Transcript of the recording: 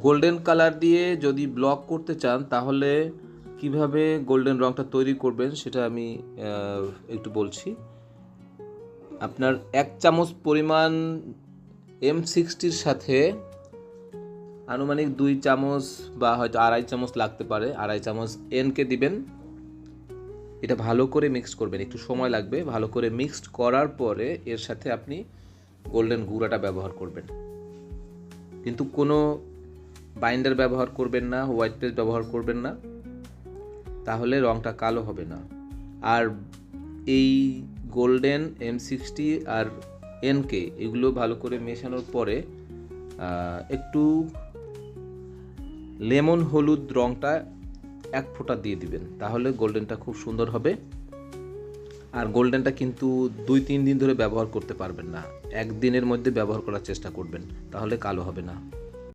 Golden colour দিয়ে যদি block করতে চান, তাহলে কীভাবে গোল্ডেন রংটা তৈরি করবেন সেটা আমি একটু বলছি। আপনার এক চামচ পরিমাণ এম সিক্সটির সাথে আনুমানিক দুই চামচ বা হয়তো আড়াই চামচ লাগতে পারে, আড়াই চামচ এনকে দিবেন। এটা ভালো করে মিক্স করবেন, একটু সময় লাগবে। ভালো করে মিক্সড করার পরে এর সাথে আপনি গোল্ডেন গুঁড়াটা ব্যবহার করবেন। কিন্তু কোনো বাইন্ডার ব্যবহার করবেন না হোয়াইট পেস্ট ব্যবহার করবেন না, তাহলে রংটা কালো হবে না। আর এই গোল্ডেন এম সিক্সটি আর এনকে এগুলো ভালো করে মেশানোর পরে একটু লেমন হলুদ রংটা এক ফোঁটা দিয়ে দিবেন, তাহলে গোল্ডেনটা খুব সুন্দর হবে। আর গোল্ডেনটা কিন্তু দুই তিন দিন ধরে ব্যবহার করতে পারবেন না, একদিনের মধ্যে ব্যবহার করার চেষ্টা করবেন, তাহলে কালো হবে না।